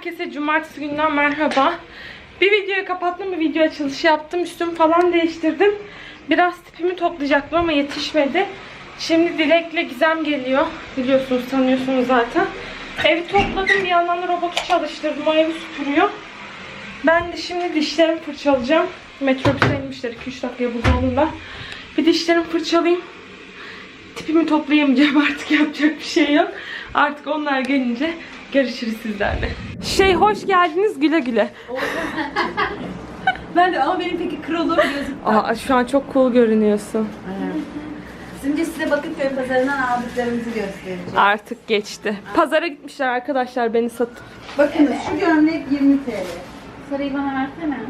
Herkese cumartesi günden merhaba. Bir videoyu kapattım, bir video açılışı yaptım. Üstümü falan değiştirdim. Biraz tipimi toplayacaktım ama yetişmedi. Şimdi Dilek'le Gizem geliyor. Biliyorsunuz, tanıyorsunuz zaten. Evi topladım, bir yandan da robotu çalıştırdım. O evi süpürüyor. Ben de şimdi dişlerimi fırçalayacağım. Metrobüse inmişler 2-3 dakikaya olurlar. Bir dişlerimi fırçalayayım. Tipimi toplayamayacağım artık yapacak bir şey yok. Artık onlar gelince görüşürüz sizlerle. Şey hoş geldiniz güle güle. Ben de ama benim peki kralım gözüm. Aa şu an çok cool görünüyorsun. Şimdi size Bakırköy pazarından aldıklarımızı göstereceğim. Artık geçti. Pazara gitmişler arkadaşlar beni satıp. Bakın şu gömlek 20 TL. Sarıyı bana versene.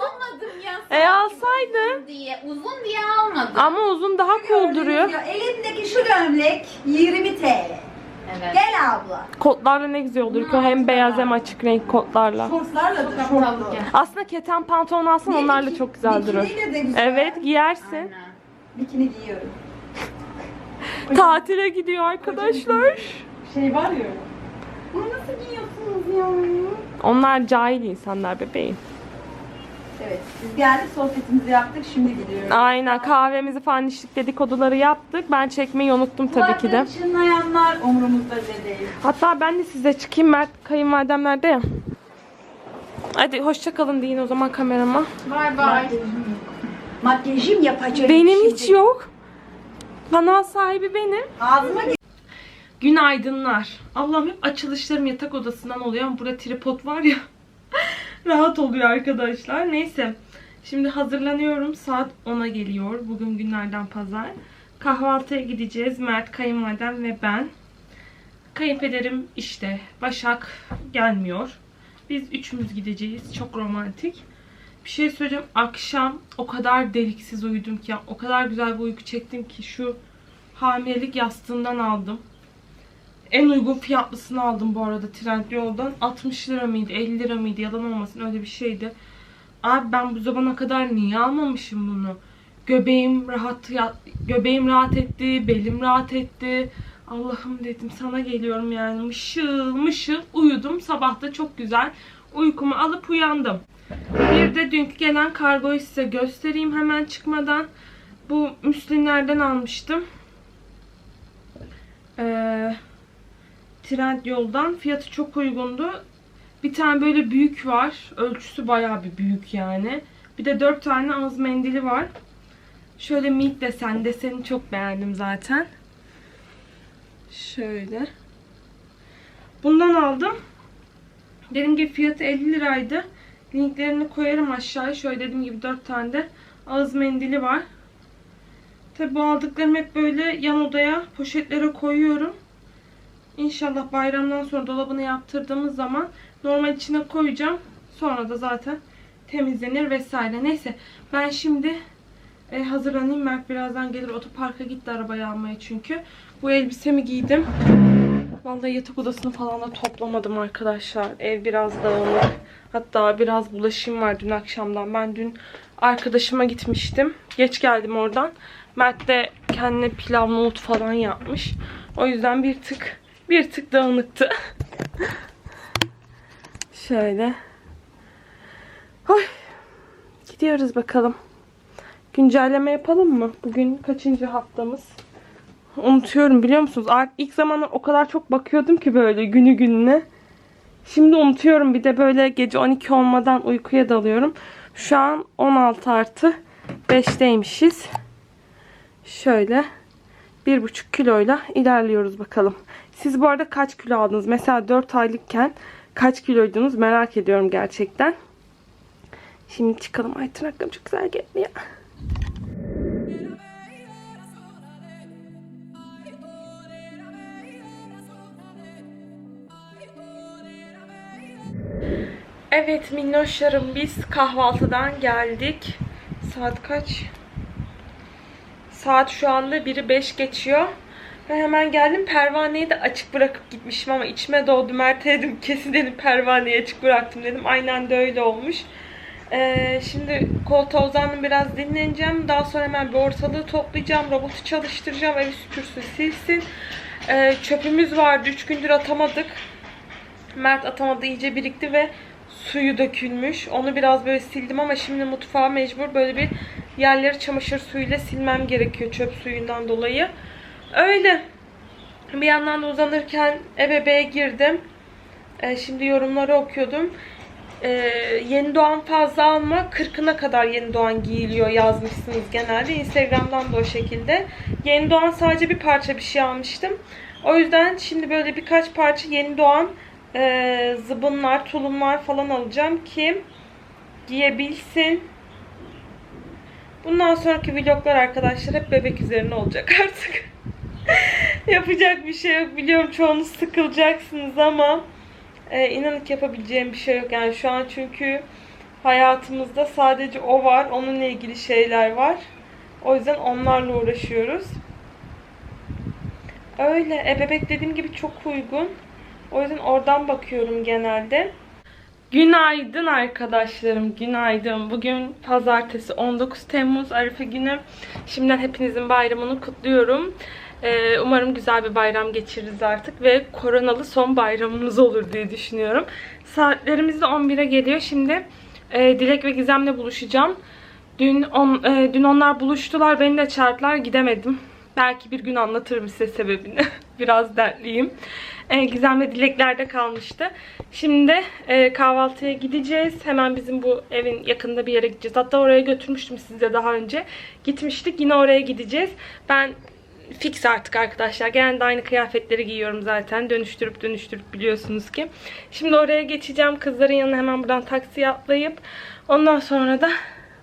almadım ya. E alsaydın. diye. Uzun diye almadım. Ama uzun daha cool duruyor. Elimdeki şu gömlek 20 TL. Evet. Gel abla. Kotlarla ne güzel olur ki hem beyaz hem açık renk kotlarla. Şortlarla da Çok gel. Aslında keten pantolon alsan onlarla çok güzel durur. Bikiniyle de güzel. Evet giyersin. Aynen. Bikini giyiyorum. Tatile gidiyor arkadaşlar. Şey var ya. Bunu nasıl giyiyorsunuz ya? Onlar cahil insanlar bebeğim. Evet, biz geldik sohbetimizi yaptık, şimdi gidiyoruz. Aynen kahvemizi falan içtik dedikoduları yaptık. Ben çekmeyi unuttum tabii ki de. Çınlayanlar umurumuzda bile değil. Hatta ben de size çıkayım. Mert kayınvalidem nerede ya? Hadi hoşça kalın deyin o zaman kamerama. Bay bay. Makyajım yapacağım. Benim şimdi. hiç yok. Kanal sahibi benim. Ağzıma Günaydınlar. Allah'ım hep açılışlarım yatak odasından oluyor ama burada tripod var ya. Rahat oluyor arkadaşlar. Neyse. Şimdi hazırlanıyorum. Saat 10'a geliyor. Bugün günlerden pazar. Kahvaltıya gideceğiz. Mert, kayınvalidem ve ben. Kayınpederim işte. Başak gelmiyor. Biz üçümüz gideceğiz. Çok romantik. Bir şey söyleyeceğim. Akşam o kadar deliksiz uyudum ki. O kadar güzel bir uyku çektim ki şu hamilelik yastığından aldım. En uygun fiyatlısını aldım bu arada Trendyol'dan. 60 lira mıydı 50 lira mıydı yalan olmasın öyle bir şeydi. Abi ben bu zamana kadar niye almamışım bunu? Göbeğim rahat göbeğim rahat etti, belim rahat etti. Allah'ım dedim sana geliyorum yani mışıl mışıl uyudum. Sabah da çok güzel uykumu alıp uyandım. Bir de dünkü gelen kargoyu size göstereyim hemen çıkmadan. Bu Müslimlerden almıştım. Ee, Trend yoldan. Fiyatı çok uygundu. Bir tane böyle büyük var. Ölçüsü bayağı bir büyük yani. Bir de dört tane ağız mendili var. Şöyle mint desen. Deseni çok beğendim zaten. Şöyle. Bundan aldım. Dediğim gibi fiyatı 50 liraydı. Linklerini koyarım aşağıya. Şöyle dediğim gibi 4 tane de ağız mendili var. Tabi bu aldıklarım hep böyle yan odaya poşetlere koyuyorum. İnşallah bayramdan sonra dolabını yaptırdığımız zaman normal içine koyacağım. Sonra da zaten temizlenir vesaire. Neyse ben şimdi e, hazırlanayım. Mert birazdan gelir otoparka gitti arabayı almaya çünkü. Bu elbisemi giydim. Vallahi yatak odasını falan da toplamadım arkadaşlar. Ev biraz dağınık. Hatta biraz bulaşım var dün akşamdan. Ben dün arkadaşıma gitmiştim. Geç geldim oradan. Mert de kendine pilav nohut falan yapmış. O yüzden bir tık bir tık dağınıktı. Şöyle. Oy. Gidiyoruz bakalım. Güncelleme yapalım mı? Bugün kaçıncı haftamız? Unutuyorum biliyor musunuz? İlk zamanlar o kadar çok bakıyordum ki böyle günü gününe. Şimdi unutuyorum. Bir de böyle gece 12 olmadan uykuya dalıyorum. Şu an 16 artı 5'teymişiz. Şöyle 1,5 kiloyla ilerliyoruz bakalım. Siz bu arada kaç kilo aldınız? Mesela 4 aylıkken kaç kiloydunuz merak ediyorum gerçekten. Şimdi çıkalım. Ay tırnaklarım çok güzel gelmiyor. Evet minnoşlarım biz kahvaltıdan geldik. Saat kaç? Saat şu anda 1'i 5 geçiyor. Ve hemen geldim pervaneyi de açık bırakıp gitmişim ama içime doğdu. Mert'e dedim kesin dedim pervaneyi açık bıraktım dedim. Aynen de öyle olmuş. Ee, şimdi koltuğa uzandım biraz dinleneceğim. Daha sonra hemen bir ortalığı toplayacağım. Robotu çalıştıracağım. Evi süpürsün silsin. Ee, çöpümüz vardı. 3 gündür atamadık. Mert atamadı iyice birikti ve suyu dökülmüş. Onu biraz böyle sildim ama şimdi mutfağa mecbur böyle bir yerleri çamaşır suyuyla silmem gerekiyor çöp suyundan dolayı. Öyle. Bir yandan da uzanırken ebebeye girdim. Ee, şimdi yorumları okuyordum. Ee, yeni doğan fazla alma 40'ına kadar yeni doğan giyiliyor yazmışsınız genelde. Instagram'dan da o şekilde. Yeni doğan sadece bir parça bir şey almıştım. O yüzden şimdi böyle birkaç parça yeni doğan e, zıbınlar, tulumlar falan alacağım ki giyebilsin. Bundan sonraki vloglar arkadaşlar hep bebek üzerine olacak artık. Yapacak bir şey yok. Biliyorum çoğunuz sıkılacaksınız ama e, inanın yapabileceğim bir şey yok. Yani şu an çünkü hayatımızda sadece o var. Onunla ilgili şeyler var. O yüzden onlarla uğraşıyoruz. Öyle. Ebebek dediğim gibi çok uygun. O yüzden oradan bakıyorum genelde. Günaydın arkadaşlarım, günaydın. Bugün pazartesi 19 Temmuz Arife günü. Şimdiden hepinizin bayramını kutluyorum. Ee, umarım güzel bir bayram geçiririz artık ve koronalı son bayramımız olur diye düşünüyorum. Saatlerimiz de 11'e geliyor. Şimdi e, Dilek ve Gizem'le buluşacağım. Dün, on, e, dün onlar buluştular, beni de çağırdılar, gidemedim. Belki bir gün anlatırım size sebebini. Biraz dertliyim. E, Gizem'le Dilekler'de kalmıştı. Şimdi e, kahvaltıya gideceğiz. Hemen bizim bu evin yakında bir yere gideceğiz. Hatta oraya götürmüştüm size daha önce. Gitmiştik. Yine oraya gideceğiz. Ben fix artık arkadaşlar. Genelde aynı kıyafetleri giyiyorum zaten. Dönüştürüp dönüştürüp biliyorsunuz ki. Şimdi oraya geçeceğim. Kızların yanına hemen buradan taksiye atlayıp ondan sonra da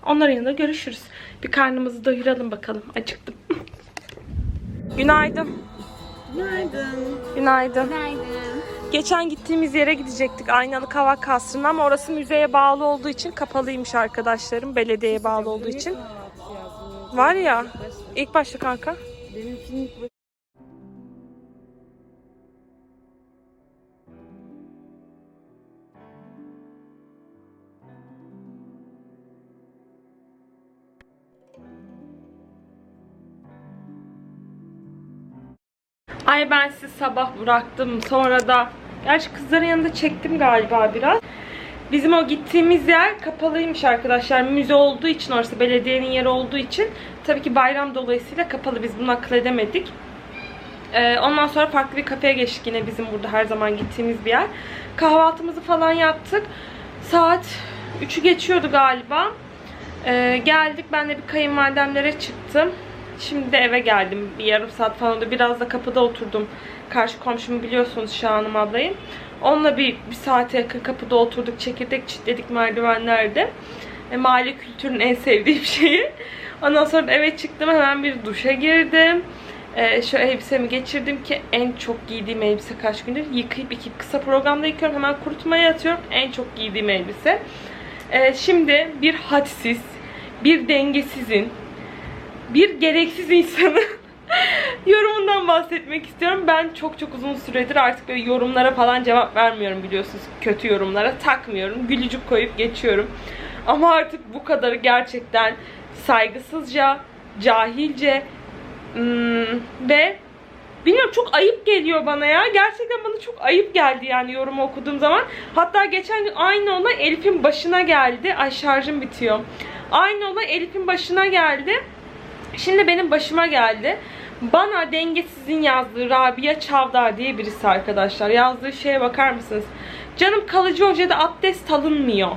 onların yanında görüşürüz. Bir karnımızı doyuralım bakalım. Acıktım. Günaydın. Günaydın. Günaydın. Günaydın. Geçen gittiğimiz yere gidecektik Aynalı Kavak Kasrı'na ama orası müzeye bağlı olduğu için kapalıymış arkadaşlarım. Belediyeye bağlı olduğu için. Var ya ilk başta kanka. Benimkinin Ay ben sizi sabah bıraktım. Sonra da gerçi kızların yanında çektim galiba biraz. Bizim o gittiğimiz yer kapalıymış arkadaşlar. Müze olduğu için orası belediyenin yeri olduğu için tabii ki bayram dolayısıyla kapalı. Biz bunu akıl edemedik. Ee, ondan sonra farklı bir kafeye geçtik yine bizim burada her zaman gittiğimiz bir yer. Kahvaltımızı falan yaptık. Saat 3'ü geçiyordu galiba. Ee, geldik ben de bir kayınvalidemlere çıktım. Şimdi de eve geldim. Bir yarım saat falan oldu. Biraz da kapıda oturdum. Karşı komşumu biliyorsunuz Şahanım ablayı. Onunla bir, bir saate yakın kapıda oturduk. Çekirdek çitledik merdivenlerde. E, mahalle kültürünün en sevdiğim şeyi. Ondan sonra eve çıktım. Hemen bir duşa girdim. E, şu elbisemi geçirdim ki en çok giydiğim elbise kaç gündür. Yıkayıp yıkayıp kısa programda yıkıyorum. Hemen kurutmaya atıyorum. En çok giydiğim elbise. E, şimdi bir hadsiz, bir dengesizin, bir gereksiz insanın yorumundan bahsetmek istiyorum. Ben çok çok uzun süredir artık böyle yorumlara falan cevap vermiyorum biliyorsunuz. Kötü yorumlara takmıyorum. Gülücük koyup geçiyorum. Ama artık bu kadarı gerçekten saygısızca, cahilce hmm, ve Bilmiyorum çok ayıp geliyor bana ya. Gerçekten bana çok ayıp geldi yani yorumu okuduğum zaman. Hatta geçen gün aynı olay Elif'in başına geldi. Ay şarjım bitiyor. Aynı olay Elif'in başına geldi. Şimdi benim başıma geldi. Bana dengesizin yazdığı Rabia Çavdar diye birisi arkadaşlar. Yazdığı şeye bakar mısınız? Canım kalıcı hocada abdest alınmıyor.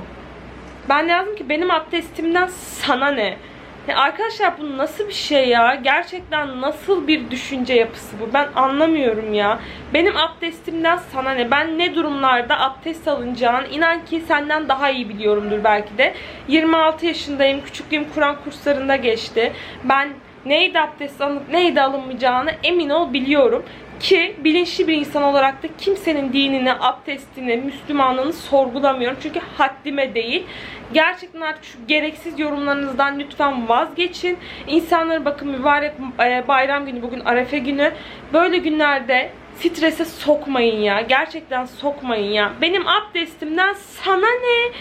Ben yazdım ki benim abdestimden sana ne? Ya arkadaşlar bu nasıl bir şey ya? Gerçekten nasıl bir düşünce yapısı bu? Ben anlamıyorum ya. Benim abdestimden sana ne? Ben ne durumlarda abdest alınacağını inan ki senden daha iyi biliyorumdur belki de. 26 yaşındayım. Küçüklüğüm Kur'an kurslarında geçti. Ben neydi abdest alınıp neydi alınmayacağını emin ol biliyorum. Ki bilinçli bir insan olarak da kimsenin dinini, abdestini, Müslümanlığını sorgulamıyorum. Çünkü haddime değil. Gerçekten artık şu gereksiz yorumlarınızdan lütfen vazgeçin. İnsanları bakın mübarek e, bayram günü, bugün Arefe günü. Böyle günlerde strese sokmayın ya. Gerçekten sokmayın ya. Benim abdestimden sana ne?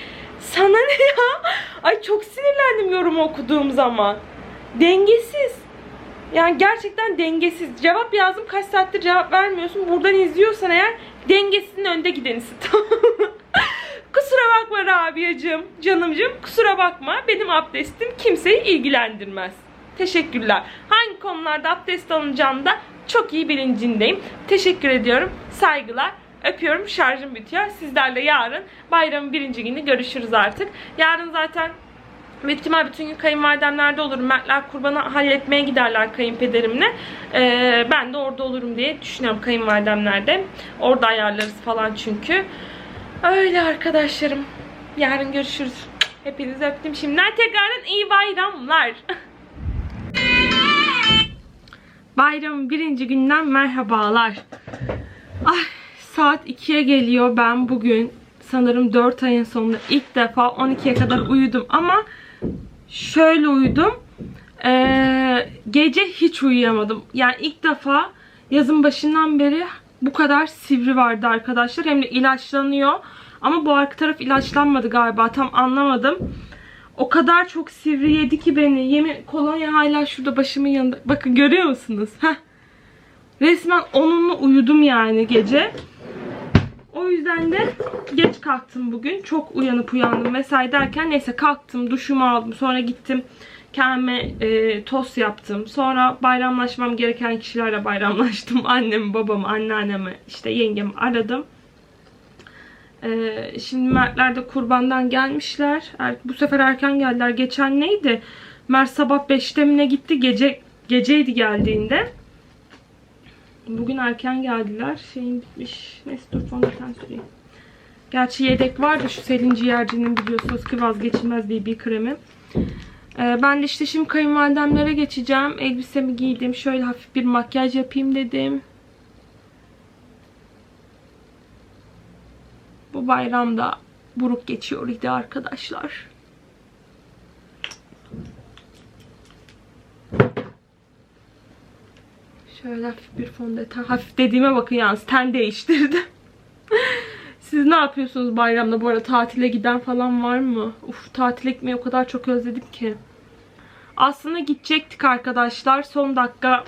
Sana ne ya? Ay çok sinirlendim yorumu okuduğum zaman. Dengesiz. Yani gerçekten dengesiz. Cevap yazdım kaç saattir cevap vermiyorsun. Buradan izliyorsan eğer Dengesinin önde gidenisi. kusura bakma Rabia'cığım, canımcığım. Kusura bakma. Benim abdestim kimseyi ilgilendirmez. Teşekkürler. Hangi konularda abdest alınacağını da çok iyi bilincindeyim. Teşekkür ediyorum. Saygılar. Öpüyorum. Şarjım bitiyor. Sizlerle yarın bayramın birinci günü görüşürüz artık. Yarın zaten Büyük ihtimal bütün gün kayınvalidemlerde olurum. Mertler kurbanı halletmeye giderler kayınpederimle. Ee, ben de orada olurum diye düşünüyorum kayınvalidemlerde. Orada ayarlarız falan çünkü. Öyle arkadaşlarım. Yarın görüşürüz. Hepinizi öptüm. Şimdiden tekrardan iyi bayramlar. Bayramın birinci günden merhabalar. Ay saat 2'ye geliyor. Ben bugün sanırım 4 ayın sonunda ilk defa 12'ye kadar uyudum ama şöyle uyudum. Ee, gece hiç uyuyamadım. Yani ilk defa yazın başından beri bu kadar sivri vardı arkadaşlar. Hem de ilaçlanıyor. Ama bu arka taraf ilaçlanmadı galiba. Tam anlamadım. O kadar çok sivri yedi ki beni. Yemin kolonya hala şurada başımın yanında. Bakın görüyor musunuz? Heh. Resmen onunla uyudum yani gece. O yüzden de geç kalktım bugün. Çok uyanıp uyandım vesaire derken neyse kalktım, duşumu aldım. Sonra gittim kendime e, tost yaptım. Sonra bayramlaşmam gereken kişilerle bayramlaştım. Annemi, babamı, anneannemi, işte yengemi aradım. E, şimdi Mertler de kurbandan gelmişler. Er- bu sefer erken geldiler. Geçen neydi? Mert sabah 5'te mi ne gitti? Gece geceydi geldiğinde. Bugün erken geldiler. Şeyin bitmiş. Neyse dur fondöten süreyim. Gerçi yedek var da şu Selin Ciğerci'nin biliyorsunuz ki vazgeçilmez BB kremi. Ee, ben de işte şimdi kayınvalidemlere geçeceğim. Elbisemi giydim. Şöyle hafif bir makyaj yapayım dedim. Bu bayramda buruk geçiyor idi arkadaşlar. Şöyle hafif bir fondöten. Hafif dediğime bakın yalnız ten değiştirdim. Siz ne yapıyorsunuz bayramda? Bu arada tatile giden falan var mı? Uf tatile gitmeyi o kadar çok özledim ki. Aslında gidecektik arkadaşlar. Son dakika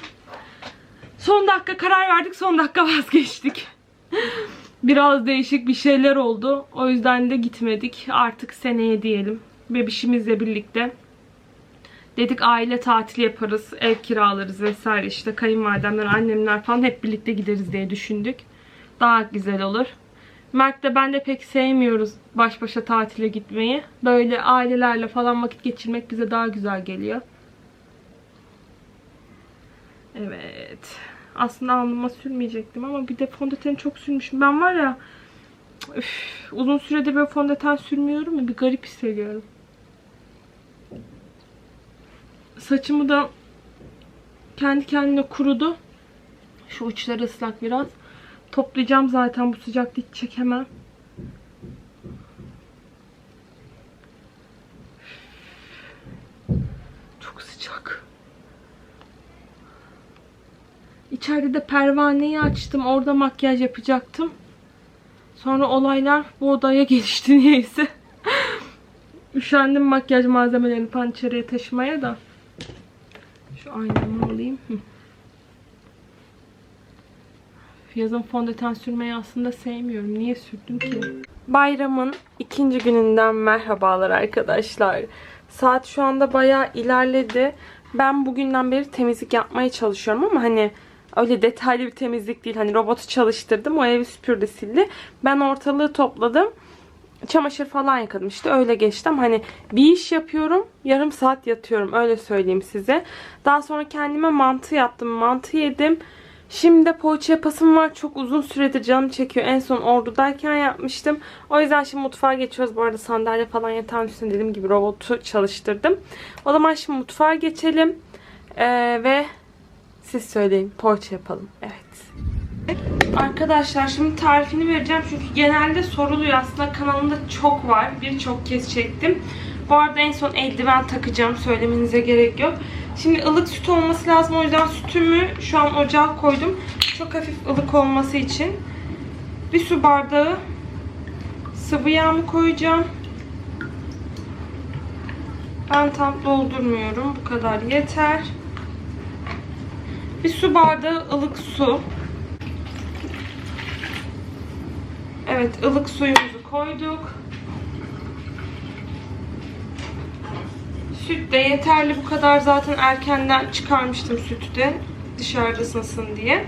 son dakika karar verdik. Son dakika vazgeçtik. Biraz değişik bir şeyler oldu. O yüzden de gitmedik. Artık seneye diyelim. Bebişimizle birlikte. Dedik aile tatili yaparız, ev kiralarız vesaire işte kayınvalidemler, annemler falan hep birlikte gideriz diye düşündük. Daha güzel olur. Mert de ben de pek sevmiyoruz baş başa tatile gitmeyi. Böyle ailelerle falan vakit geçirmek bize daha güzel geliyor. Evet. Aslında alnıma sürmeyecektim ama bir de fondöteni çok sürmüşüm. Ben var ya üf, uzun süredir böyle fondöten sürmüyorum ya bir garip hissediyorum. Saçımı da kendi kendine kurudu. Şu uçları ıslak biraz. Toplayacağım zaten bu sıcakta hiç çekemem. Çok sıcak. İçeride de pervaneyi açtım. Orada makyaj yapacaktım. Sonra olaylar bu odaya gelişti niyeyse. Üşendim makyaj malzemelerini falan içeriye taşımaya da. Şu aynamı alayım. Hı. Yazın fondöten sürmeyi aslında sevmiyorum. Niye sürdüm ki? Bayramın ikinci gününden merhabalar arkadaşlar. Saat şu anda bayağı ilerledi. Ben bugünden beri temizlik yapmaya çalışıyorum ama hani öyle detaylı bir temizlik değil. Hani robotu çalıştırdım. O evi süpürdü sildi. Ben ortalığı topladım. Çamaşır falan yıkadım işte öyle geçtim. Hani bir iş yapıyorum yarım saat yatıyorum öyle söyleyeyim size. Daha sonra kendime mantı yaptım. Mantı yedim. Şimdi de poğaça yapasım var. Çok uzun süredir canım çekiyor. En son ordudayken yapmıştım. O yüzden şimdi mutfağa geçiyoruz. Bu arada sandalye falan yatağın üstünde dediğim gibi robotu çalıştırdım. O zaman şimdi mutfağa geçelim. Ee, ve siz söyleyin. Poğaça yapalım. Evet. Arkadaşlar şimdi tarifini vereceğim çünkü genelde soruluyor. Aslında kanalımda çok var. Birçok kez çektim. Bu arada en son eldiven takacağım. Söylemenize gerek yok. Şimdi ılık süt olması lazım. O yüzden sütümü şu an ocağa koydum. Çok hafif ılık olması için. Bir su bardağı sıvı yağımı koyacağım. Ben tam doldurmuyorum. Bu kadar yeter. Bir su bardağı ılık su Evet ılık suyumuzu koyduk. Süt de yeterli bu kadar zaten erkenden çıkarmıştım sütü de dışarıda ısınsın diye.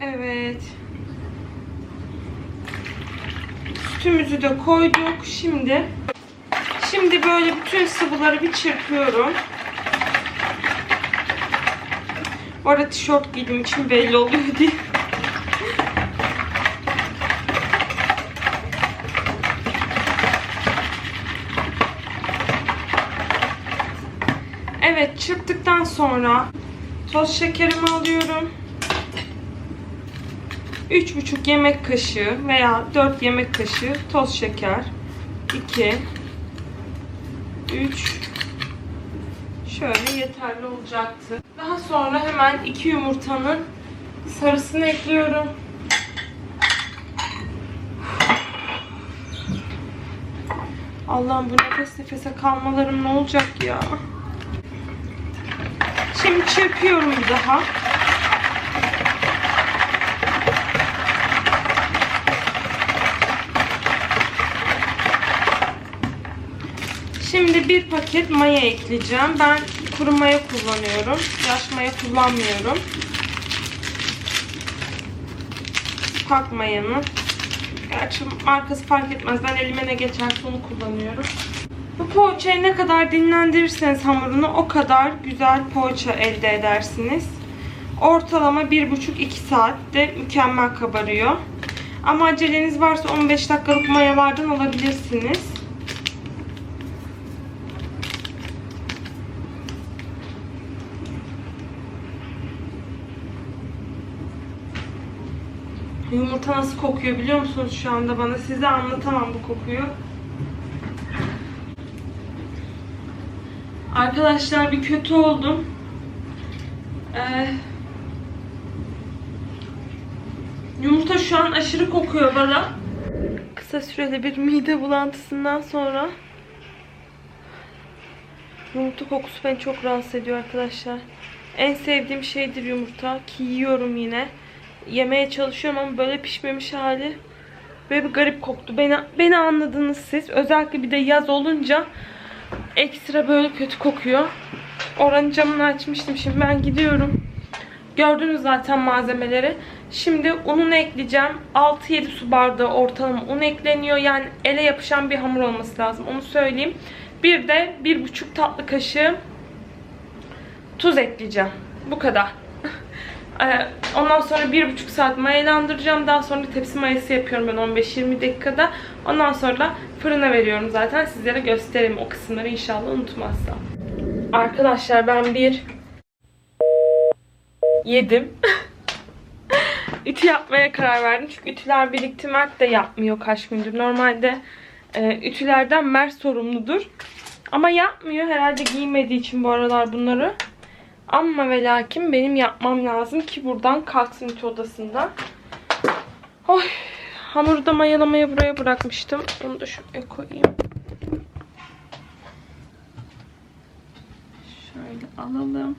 Evet. Sütümüzü de koyduk. Şimdi şimdi böyle bütün sıvıları bir çırpıyorum. Bu arada tişört giydiğim için belli oluyor diye. Evet çırptıktan sonra toz şekerimi alıyorum. 3,5 yemek kaşığı veya 4 yemek kaşığı toz şeker. 2 3 Şöyle yeterli olacaktı. Daha sonra hemen 2 yumurtanın sarısını ekliyorum. Allah'ım bu nefes nefese kalmalarım ne olacak ya? Şimdi çırpıyorum daha. Şimdi bir paket maya ekleyeceğim. Ben kuru maya kullanıyorum. Yaş maya kullanmıyorum. Pak mayanın. Gerçi markası fark etmez. Ben elime ne geçerse onu kullanıyorum. Bu poğaçayı ne kadar dinlendirirseniz hamurunu o kadar güzel poğaça elde edersiniz. Ortalama 1,5-2 saatte mükemmel kabarıyor. Ama aceleniz varsa 15 dakikalık mayalardan alabilirsiniz. Yumurta nasıl kokuyor biliyor musunuz şu anda bana? Size anlatamam bu kokuyu. Arkadaşlar bir kötü oldum. Ee, yumurta şu an aşırı kokuyor bana. Kısa süreli bir mide bulantısından sonra yumurta kokusu beni çok rahatsız ediyor arkadaşlar. En sevdiğim şeydir yumurta ki yiyorum yine. Yemeye çalışıyorum ama böyle pişmemiş hali böyle bir garip koktu. Beni beni anladınız siz. Özellikle bir de yaz olunca ekstra böyle kötü kokuyor. Oranın camını açmıştım. Şimdi ben gidiyorum. Gördünüz zaten malzemeleri. Şimdi ununu ekleyeceğim. 6-7 su bardağı ortalama un ekleniyor. Yani ele yapışan bir hamur olması lazım. Onu söyleyeyim. Bir de 1,5 tatlı kaşığı tuz ekleyeceğim. Bu kadar. Ee, Ondan sonra 1,5 saat mayalandıracağım. Daha sonra tepsi mayası yapıyorum ben 15-20 dakikada. Ondan sonra fırına veriyorum zaten. Sizlere göstereyim o kısımları inşallah unutmazsam. Arkadaşlar ben bir yedim. Ütü yapmaya karar verdim. Çünkü ütüler birikti. Mert de yapmıyor kaç gündür. Normalde e, ütülerden Mert sorumludur. Ama yapmıyor. Herhalde giymediği için bu aralar bunları. Ama ve lakin benim yapmam lazım ki buradan kalksın ütü odasından. Oy, hamuru da mayalamaya buraya bırakmıştım. Onu da şuraya koyayım. Şöyle alalım.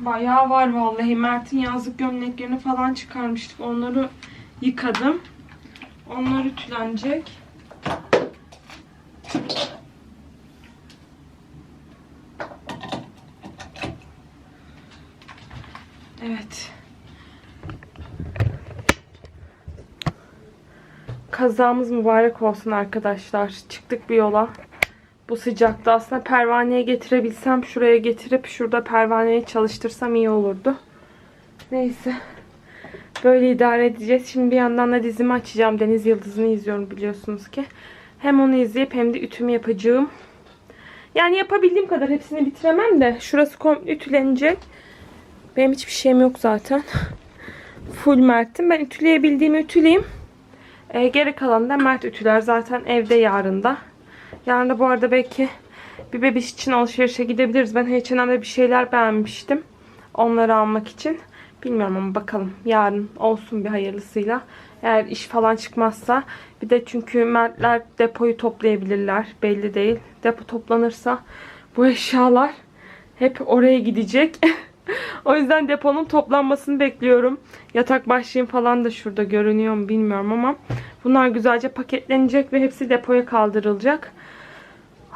Bayağı var vallahi. Mert'in yazlık gömleklerini falan çıkarmıştık. Onları yıkadım. Onlar ütülenecek. Evet. Kazamız mübarek olsun arkadaşlar. Çıktık bir yola. Bu sıcakta aslında pervaneye getirebilsem şuraya getirip şurada pervaneyi çalıştırsam iyi olurdu. Neyse. Böyle idare edeceğiz. Şimdi bir yandan da dizimi açacağım. Deniz Yıldızı'nı izliyorum biliyorsunuz ki. Hem onu izleyip hem de ütümü yapacağım. Yani yapabildiğim kadar hepsini bitiremem de. Şurası komple ütülenecek. Benim hiçbir şeyim yok zaten. Full Mert'im. Ben ütüleyebildiğimi ütüleyeyim. Ee, geri kalan da Mert ütüler. Zaten evde yarın da. Yarın da bu arada belki bir bebiş için alışverişe gidebiliriz. Ben H&M'de bir şeyler beğenmiştim. Onları almak için. Bilmiyorum ama bakalım. Yarın olsun bir hayırlısıyla. Eğer iş falan çıkmazsa. Bir de çünkü Mertler depoyu toplayabilirler. Belli değil. Depo toplanırsa bu eşyalar hep oraya gidecek. o yüzden deponun toplanmasını bekliyorum. Yatak başlığım falan da şurada görünüyor mu bilmiyorum ama bunlar güzelce paketlenecek ve hepsi depoya kaldırılacak.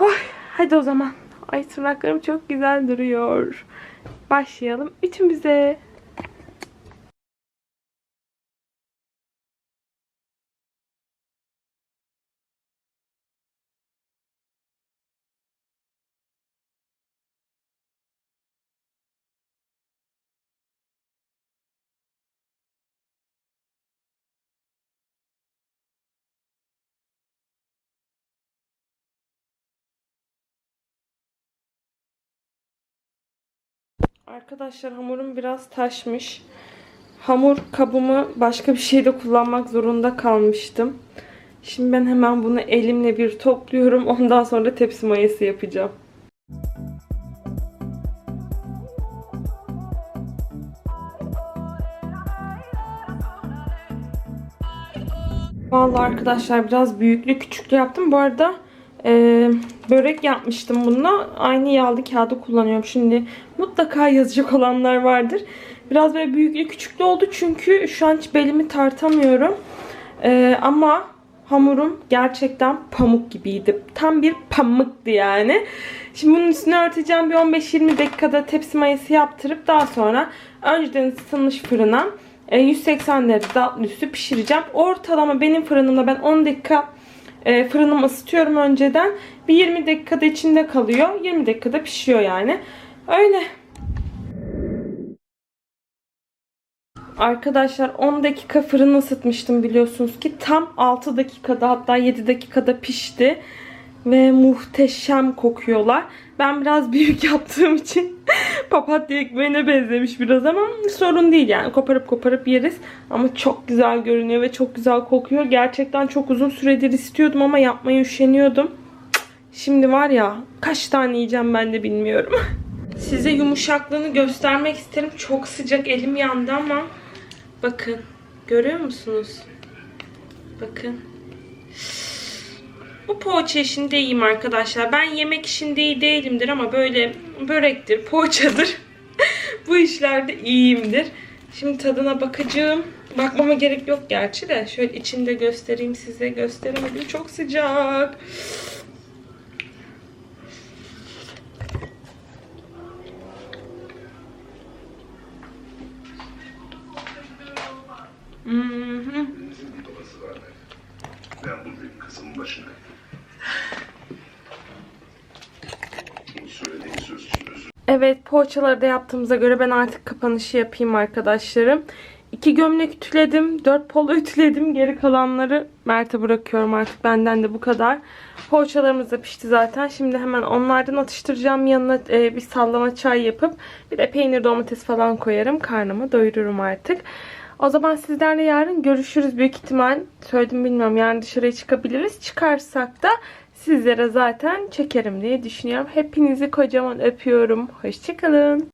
Oy, hadi o zaman. Ay tırnaklarım çok güzel duruyor. Başlayalım ütümüze. Arkadaşlar hamurum biraz taşmış. Hamur kabımı başka bir şeyde kullanmak zorunda kalmıştım. Şimdi ben hemen bunu elimle bir topluyorum. Ondan sonra tepsi mayası yapacağım. Vallahi arkadaşlar biraz büyüklü küçüklü yaptım. Bu arada e, börek yapmıştım bununla. Aynı yağlı kağıdı kullanıyorum. Şimdi mutlaka yazacak olanlar vardır. Biraz böyle büyüklü küçüklü oldu çünkü şu an hiç belimi tartamıyorum. E, ama hamurum gerçekten pamuk gibiydi. Tam bir pamuktu yani. Şimdi bunun üstüne örteceğim bir 15-20 dakikada tepsi mayası yaptırıp daha sonra önceden ısıtılmış fırına e, 180 derecede altlı üstü pişireceğim. Ortalama benim fırınımda ben 10 dakika e, fırınımı ısıtıyorum önceden. Bir 20 dakikada içinde kalıyor. 20 dakikada pişiyor yani. Öyle. Arkadaşlar 10 dakika fırını ısıtmıştım biliyorsunuz ki tam 6 dakikada hatta 7 dakikada pişti ve muhteşem kokuyorlar. Ben biraz büyük yaptığım için papatya ekmeğine benzemiş biraz ama sorun değil yani koparıp koparıp yeriz ama çok güzel görünüyor ve çok güzel kokuyor. Gerçekten çok uzun süredir istiyordum ama yapmaya üşeniyordum. Şimdi var ya kaç tane yiyeceğim ben de bilmiyorum. Size yumuşaklığını göstermek isterim. Çok sıcak elim yandı ama bakın görüyor musunuz? Bakın. Bu poğaça işinde iyiyim arkadaşlar. Ben yemek işinde iyi değilimdir ama böyle börektir, poğaçadır. Bu işlerde iyiyimdir. Şimdi tadına bakacağım. Bakmama gerek yok gerçi de. Şöyle içinde göstereyim size. Gösteremedim. Çok sıcak. Mhm. Ben buradayım kızımın başında. Bu için özür Evet poğaçaları da yaptığımıza göre ben artık kapanışı yapayım arkadaşlarım. İki gömlek ütüledim. Dört polo ütüledim. Geri kalanları Mert'e bırakıyorum artık. Benden de bu kadar. Poğaçalarımız da pişti zaten. Şimdi hemen onlardan atıştıracağım. Yanına e, bir sallama çay yapıp bir de peynir domates falan koyarım. Karnımı doyururum artık. O zaman sizlerle yarın görüşürüz. Büyük ihtimal söyledim bilmiyorum. Yarın dışarıya çıkabiliriz. Çıkarsak da sizlere zaten çekerim diye düşünüyorum. Hepinizi kocaman öpüyorum. Hoşçakalın.